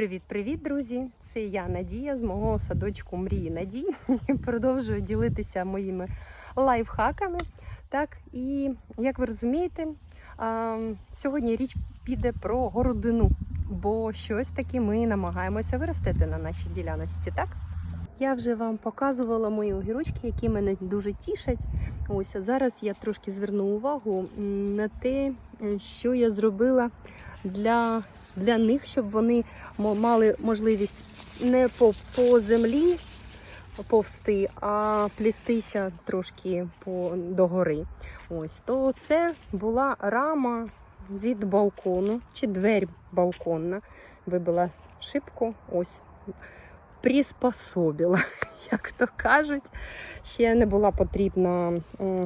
Привіт-привіт, друзі! Це я Надія з мого садочку Мрії Надії. Продовжую ділитися моїми лайфхаками. Так, і як ви розумієте, сьогодні річ піде про городину, бо щось таке ми намагаємося виростити на нашій діляночці, так? Я вже вам показувала мої огірочки, які мене дуже тішать. Ось а зараз я трошки зверну увагу на те, е, що я зробила для, для них, щоб вони мали можливість не по, по землі повсти, а плістися трошки по, догори. Ось то це була рама від балкону чи двері балконна. Вибила шибку, ось приспособила, як то кажуть. Ще не була потрібна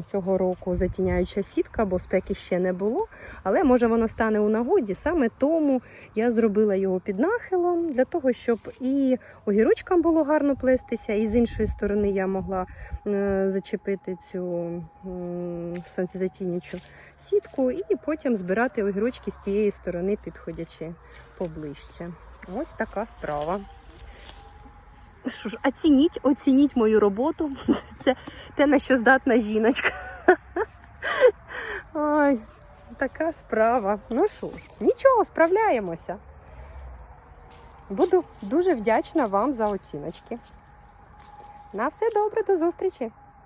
цього року затіняюча сітка, бо спеки ще не було. Але може воно стане у нагоді. Саме тому я зробила його під нахилом для того, щоб і огірочкам було гарно плестися, і з іншої сторони я могла е, зачепити цю сонцезатінючу сітку, і потім збирати огірочки з цієї сторони, підходячи поближче. Ось така справа. Що ж, оцініть, оцініть мою роботу. Це те, на що здатна жіночка. Ой, така справа. Ну що ж, нічого, справляємося. Буду дуже вдячна вам за оціночки. На все добре, до зустрічі!